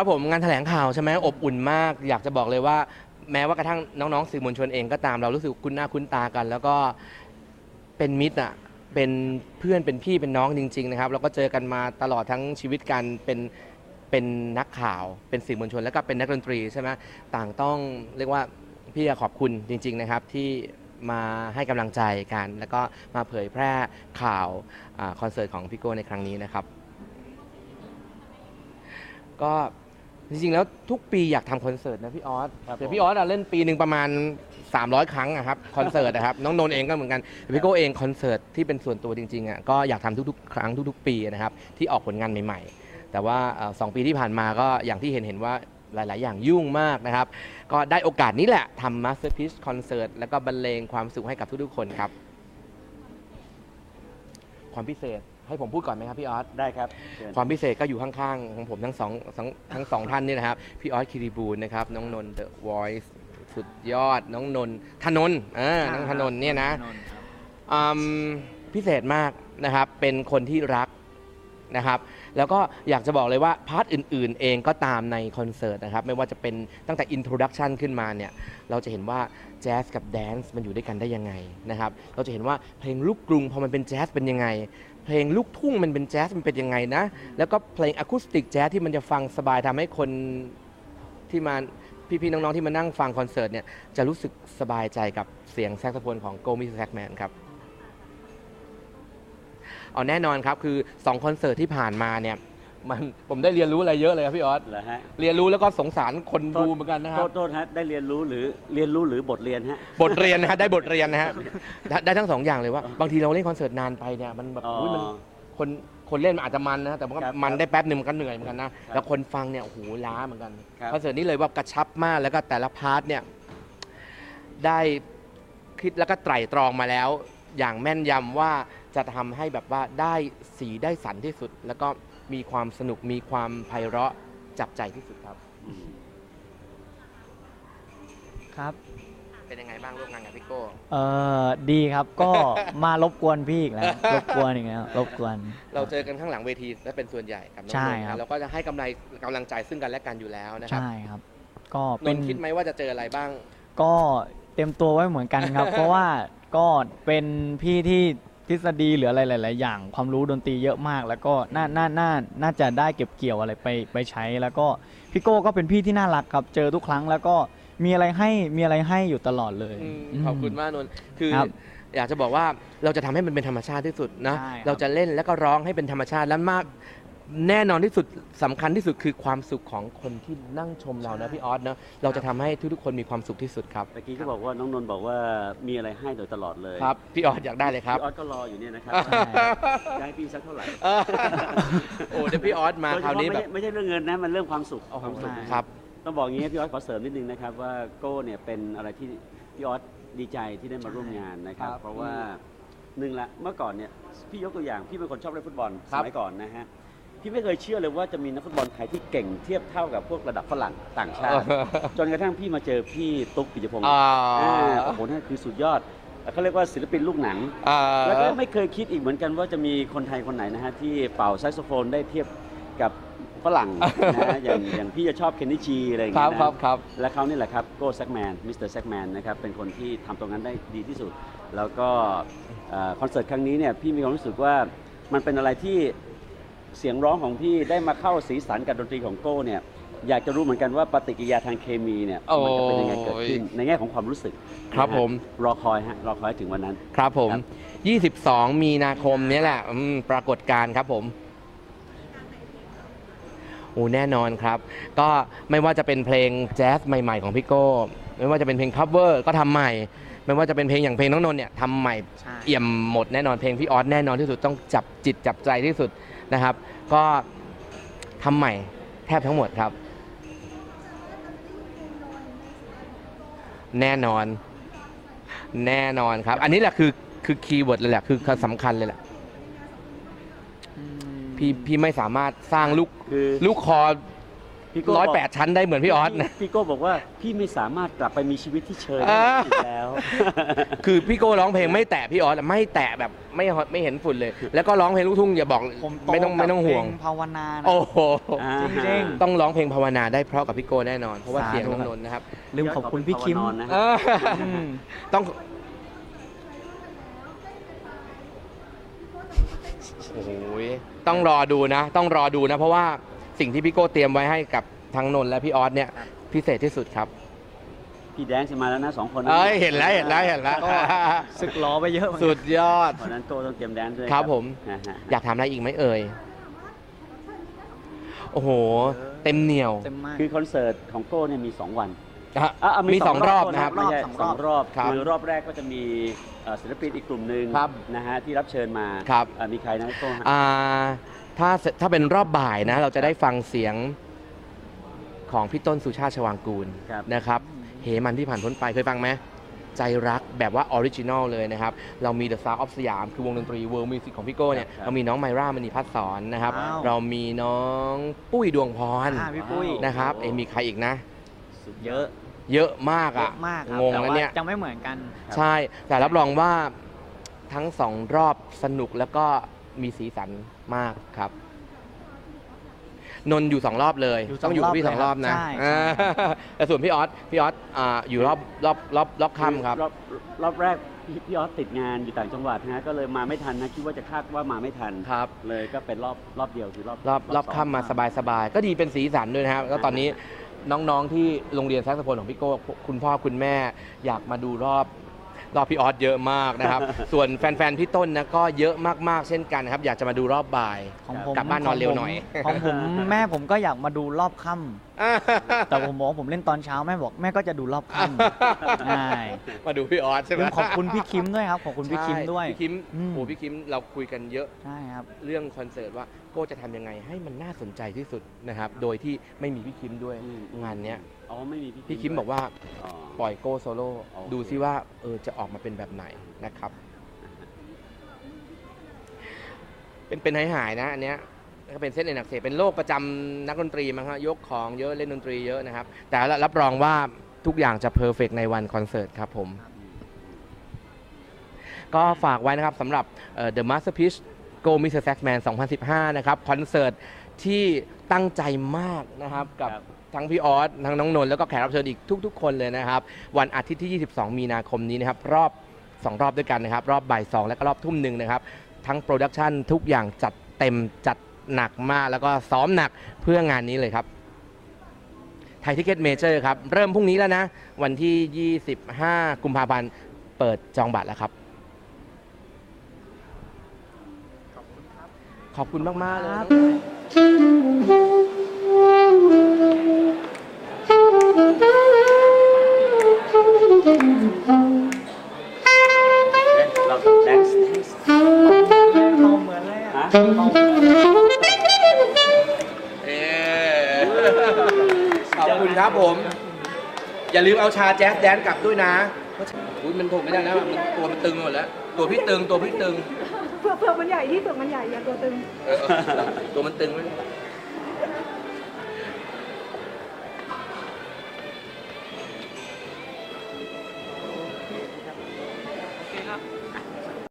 ครับผมงานแถลงข่าวใช่ไหมอบอุ่นมาก อยากจะบอกเลยว่า แม้ว่ากระทั่งน้องๆสื่อมวลชนเองก็ตามเรารู้สึกคุ้นหน้าคุ้นตากัน แล้วก็เป็นมิตรอะเป็นเพื่อนเป็นพี่เป็นน้องจริง ๆ นะครับแล้วก็เจอกันมาตลอดทั้งชีวิตกันเป็นเป็นนักข่าว เป็นสื่อมวลชน แล้วก็เป็นนักดนตรีใช่ไหมต่างต้องเรียกว่าพี่ขอบคุณจริง ๆ นะครับที่มาให้กำลังใจกัน แล้วก็มาเผยแพร่ข่าวอคอนเสิร์ตของพี่โก้ในครั้งนี้นะครับ ก็ จริงๆแล้วทุกปีอยากทำคอนเสิร์ตนะพี่ออสครับแต่ผมพี่ออสอะเล่นปีหนึ่งประมาณ 300 ครั้งอะครับคอนเสิร์ตนะครับ น้องนนท์เองก็เหมือนกันแต่พี่โก้เองคอนเสิร์ตที่เป็นส่วนตัวจริงๆอะก็อยากทำทุกๆ ครั้งทุกๆ ปีนะครับที่ออกผลงานใหม่ๆ แต่ว่าเอ่อสองปีที่ผ่านมาก็อย่างที่เห็นเห็นว่าหลาย ๆ อย่างยุ่งมากนะครับ ก็ได้โอกาสนี้แหละทำ Masterpiece Concert แล้วก็บรรเลงความสุขให้กับทุกๆคนครับ ความพิเศษ ให้ผมพูดก่อนไหมครับพี่ออส ได้ครับเชิญ ความพิเศษก็อยู่ข้างๆ ของผมทั้งสองทั้งทั้งสองท่านนี่นะครับ พี่ออสคิริบูลนะครับ น้องนนท์ The Voice สุดยอด น้องนนท์ธนนท์อ่าน้องธนนท์เนี่ยนะ อืมพิเศษมากนะครับ เป็นคนที่รัก นะครับ แล้วก็อยากจะบอกเลยว่าพาร์ทอื่นๆ เองก็ตามในคอนเสิร์ตนะครับ ไม่ว่าจะเป็นตั้งแต่อินโทรดักชันขึ้นมาเนี่ย เราจะเห็นว่าแจ๊สกับแดนซ์มันอยู่ด้วยกันได้ยังไงนะครับ เราจะเห็นว่าเพลงลูกกรุงพอมันเป็นแจ๊สเป็นยังไง เพลงลูกทุ่งมันเป็นแจ๊สมันเป็นยังไงนะ แล้วก็เพลงอะคูสติกแจ๊สที่มันจะฟังสบายทำให้คนที่มาพี่ๆน้องๆที่มานั่งฟังคอนเสิร์ตเนี่ยจะรู้สึกสบายใจกับเสียงแซกโซโฟนของโกมิสแซกแมนครับ เอาแน่นอนครับคือ2คอนเสิร์ตที่ผ่านมาเนี่ยมันผมได้เรียนรู้อะไรเยอะเลยครับพี่ออสเหรอฮะเรียนรู้แล้วก็สงสารคนดูเหมือนกันนะคโทรับษโทษฮะได้เรียนรู้หรือเรียนรู้หรือบทเรียนฮะ บทเรียนนะฮะได้บทเรียนนะฮะได้ได้ทั้งสองอย่างเลยว่า บางทีเราเล่นคอนเสิร์ตนานไปเนี่ยมันแบบอ๋ออุ๊ยมันคนคนเล่นมันอาจจะมันนะแต่มันก็ครับมันได้แป๊บหนึ่งมันก็เหนื่อยเหมือนกันนะแล้วคนฟังเนี่ยโอ้โหล้าเหมือนกันครับ คอนเสิร์ตนี้เลยว่ากระชับมากแล้วก็แต่ละพาร์ทเนี่ยได้คิดแล้วก็ไตร่ตรองมาแล้ว อย่างแม่นยำว่า จะทำให้แบบว่าได้สีได้สันที่สุด แล้วก็มีความสนุกมีความไพเราะจับใจที่สุดครับอืมครับ เป็นยังไงบ้างร่วมงานกับพี่โก้เอ่อดีครับก็มารบกวนพี่อีกแล้วรบกวนอีกแล้วรบกวน เราเจอกันข้างหลังเวทีและเป็นส่วนใหญ่กับน้องใช่นนท์ครับนะเราก็จะให้กำไรกำลังใจซึ่งกันและกันอยู่แล้วนะครับใช่ครับ ก็นเป็น นท์คิดไหมว่าจะเจออะไรบ้าง ก็เต็มตัวไว้เหมือนกันครับ เพราะว่าก็เป็นพี่ที่ ทฤษฎีหรืออะไรหลาย ๆ อย่าง ความรู้ดนตรีเยอะมาก แล้วก็น่าน่าน่าน่าจะได้เก็บเกี่ยวอะไรไปไปใช้ แล้วก็พี่โก้ก็เป็นพี่ที่น่ารักครับเจอทุกครั้งแล้วก็มีอะไรให้มีอะไรให้อยู่ตลอดเลยอืมมขอบคุณมากนนท์คือครับอยากจะบอกว่าเราจะทำให้มันเป็นธรรมชาติที่สุดนะใช่ครับเราจะเล่นแล้วก็ร้องให้เป็นธรรมชาติและมาก แน่นอนที่สุดสำคัญที่สุดคือความสุขของคนที่นั่งชมเรานะพี่ออสเนาะเราจะทำให้ทุกๆคนมีความสุขที่สุดครับตะกี้ก็บอกว่าน้องนนท์บอกว่ามีอะไรให้โดยตลอดเลยครับพี่ออสอยากได้เลยครับ พี่ออสก็รออยู่เนี่ยนะครับใช่จะให้พี่สักเท่าไหร่เออโอ้เดี๋ยวพี่ออสมาโดยคเฉราวพาะนี้ไม่แบบใช่ไม่ใช่เรื่องเงินนะมันเรื่องความสุขโอ้โหความสุขครับ ต้องบอกอย่างนี้พี่ออสขอเสริมนิดนึงนะครับว่าโก้เนี่ยเป็นอะไรที่พี่ออสดีใจที่ได้มาร่วมงานนะครับ ครับเพราะว่าหนึ่งละเมื่อก่อนเนี่ยพี่ยกตัวอย่างพี่เป็นคนชอบเล่นฟุตบอลคสรับ มัยก่อนนะฮะ พี่ไม่เคยเชื่อเลยว่าจะมีนักฟุตบอลไทยที่เก่งเทียบเท่ากับพวกระดับฝรั่งต่างชาติ จนกระทั่งพี่มาเจอพี่ตุ๊กปิยพงศ์อ่า อ่าโอ้โหนั่นคือสุดยอดเขาเรียกว่าศิลปินลูกหนัง อ่า แล้วก็ไม่เคยคิดอีกเหมือนกันว่าจะมีคนไทยคนไหนนะฮะที่เป่าแซกโซโฟนได้เทียบกับฝรั่งนะฮะ อย่างอย่างพี่จะชอบเคนนิชีอะไรอย่างครัเงี้บยครับนะครับ และเขานี่แหละครับโก้แซกแมนมิสเตอร์แซกแมนนะครับเป็นคนที่ทำตรงนั้นได้ดีที่สุด แล้วก็เอ่อคอนเสิร์ตครั้งนี้เนี่ยพี่มีความรู้สึกว่ามันเป็นอะไรที่ เสียงร้องของพี่ได้มาเข้าสีสันกับดนตรีของโก้เนี่ยอยากจะรู้เหมือนกันว่าปฏิกิริยาทางเคมีเนี่ยมันจะเป็นยังไงเกิดขึ้นในแง่ของความรู้สึกครับนะฮะผมรอคอยฮะรอคอยถึงวันนั้น ครับผมครับ22 มีนาคมเนี้แหละอืมปรากฏการณ์ครับผมโอ้แน่นอนครับ ก็ไม่ว่าจะเป็นเพลงแจ๊สใหม่ ๆ ของพี่โก้ ไม่ว่าจะเป็นเพลงคัฟเวอร์ก็ทำใหม่ ไม่ว่าจะเป็นเพลงอย่างเพลงน้องนนท์เนี่ยทำใหม่ใช่เอี่ยมหมดแน่นอนเพลงพี่ออสแน่นอนที่สุดต้องจับจิตจับใจที่สุด นะครับ ก็ทำใหม่แทบทั้งหมดครับ แน่นอน แน่นอนครับ อันนี้แหละคือคือคีย์เวิร์ดเลยแหละคือสำคัญเลยแหละอืมพี่พี่ไม่สามารถสร้างลูกคือ ลูกคอ พี่โก้ร้อยบกแปดชั้นได้เหมือนพี่ออสนะ พี่โก้บอกว่าพี่ไม่สามารถกลับไปมีชีวิตที่เชยอ่าได้อีกแล้ว คือพี่โก้ร้องเพลงไม่แตะพี่ออสไม่แตะแบบไม่ไม่เห็นฝุ่นเลย แล้วก็ร้องเพลงลูกทุ่งอย่าบอกผมโตไม่ต้องไม่ต้องห่วง กับเพลภาวนานะ โอ้โหอ่า จริงต้องร้องเพลงภาวนาได้เพราะกับพี่โก้แน่นอน เพราะว่าสาธุเสียงน้องนนท์นะครับลืมขอบคุณพี่คิมภาวนอนนะเอออืมต้องโอ้โหต้องรอดูนะ ต้องรอดูนะ เพราะว่า สิ่งที่พี่โก้เตรียมไว้ให้กับทั้งนนท์และพี่ออสเนี่ยพิเศษที่สุดครับ พี่แดนซ์จะมาแล้วนะสองคนนะเอ้ยเห็นแล้วเห็นแล้วเห็นแล้วก็ศึกล้อไปเยอะเหมือนสุกันดยอด เพราะฉะนั้นโก้ต้องเตรียมแดนซ์ด้วยครับผม ฮะฮะอยากถามอะไรอีกไหมเอ่ย โอ้โห เต็มเหนียว เต็มมาก คือคอนเสิร์ตของโก้เนี่ยมี2วันอะอะะมีสองรอบนะครับ ไม่ใช่สองสรออบงรอบครับคือรอบแรกก็จะมีเอ่อศิลปินอีกกลุ่มหนึ่งครับ นะฮะที่รับเชิญมาครับ อะมีใครนะโก้ฮะ อ่า ถ้าถ้าเป็นรอบบ่ายนะ เราจะได้ฟังเสียงของพี่ต้นสุชาติชวางกูลครับ นะครับเหมันที่ผ่านพ้นไปเคยฟังไหมใจรักแบบว่าออริจินอลเลยนะครับ เรามี The Sound of สยามคือวงดนตรี World Music ของพี่โก้เนี่ย ครับเรามีน้องไมร่ามณีพัฒน์สอนนะครับ ว้าว เรามีน้องปุ้ยดวงพรอ่าพี่ปุ้ยนะครับเอยมีใครอีกนะ สุดเยอะ เยอะมากเยอะอะมากครับงงแต่แล้วว่าเนี่ย จะไม่เหมือนกันครับใช่ แต่รับรองว่าทั้งสองรอบสนุกแล้วก็ มีสีสันมากครับ นนท์อยู่สองรอบเลย อยู่สองต้องอยู่กับพี่รสอบองรอบนะเลยครับใช่ อ่าแต่ส่วนพี่ออสพี่ออสอ่าอยู่รอบรอบรอบรอบค่ำครับ รอบรอบแรกพี่พี่ออสติดงานอยู่ต่างจังหวัดนะฮะก็เลยมาไม่ทันนะคิดว่าจะคาดว่ามาไม่ทันครับ เลยก็เป็นรอบรอบเดียวคือรอบรอบรอบสง ค่ำมาสบายสบายๆก็ดีเป็นสีสันด้วยนะครับ แล้วตอนนี้น้องๆที่โรงเรียนแซกโซโฟนของพี่โก้คุณพ่อคุณแม่ อยากมาดูรอบ รอบพี่ออสเยอะมากนะครับ ส่วนแฟนๆพี่ต้นนะก็เยอะมากๆเช่นกันนะครับ อยากจะมาดูรอบบ่ายของผมกลับบ้านนอนเร็วหน่อย ของผมแม่ผมก็อยากมาดูรอบค่ำแต่ผมบอกว่าผมเล่นตอนเช้าแม่บอกแม่ก็จะดูรอบค่ำใช่มาดูพี่ออสใช่ไหมลืมขอบคุณพี่คิมด้วยครับขอบคุณพี่คิมด้วยใช่พี่คิมอืมโอ้พี่คิมเราคุยกันเยอะใช่ครับเรื่องคอนเสิร์ตว่าโก้จะทำยังไงให้มันน่าสนใจที่สุดนะครับ โดยที่ไม่มีพี่คิมด้วยอืมงานเนี้ยอ๋อไม่มีพี่พี่คิมด้วยบอกว่าอ๋อปล่อยโก้โซโล่โอเคดูซิว่าเออจะออกมาเป็นแบบไหนนะครับ เป็นเป็นหายหายๆนะอันเนี้ยก็เป็นเส้นเอ็นอักเสบเป็นโรคประจำนักดนตรีมั้งฮะยกของเยอะเล่นดนตรีเยอะนะครับ แต่รับรองว่าทุกอย่างจะเพอร์เฟกในวันคอนเสิร์ตครับผม ก็ฝากไว้นะครับสำหรับเอ่อ The Masterpiece Go Mr. Saxman 2015 นะครับคอนเสิร์ตที่ตั้งใจมากนะครับกับครับทั้งพี่ออสทั้งน้องนนท์แล้วก็แขกรับเชิญอีกทุก ๆ คนเลยนะครับ วันอาทิตย์ที่ 22 มีนาคมนี้นะครับ รอบ 2 รอบด้วยกันนะครับ รอบบ่าย2และก็รอบทุ่มหนึ่งนะครับ ทั้งโปรดักชันทุกอย่างจัดเต็มจัดหนักมาก แล้วก็ซ้อมหนักเพื่องานนี้เลยครับไทยทิเก็ตเมเจอร์ครับ เริ่มพรุ่งนี้แล้วนะ วันที่ 25 กุมภาพันธ์เปิดจองบัตรแล้วครับ ขอบคุณมาก ๆ เลยเราแดนซ์เขาเหมือนเลยอะฮะเอ่อขอบคุณครับผม อย่าลืมเอาชาแจ๊สแดนกลับด้วยนะอุ้ยมันถูกไม่ได้แล้วมันตัวมันตึงหมดแล้ว ตัวพี่ตึงตัวพี่ตึง เผื่อเผื่อมันใหญ่ที่เผือมันใหญ่อย่าตัวตึง ตัวมันตึงไหม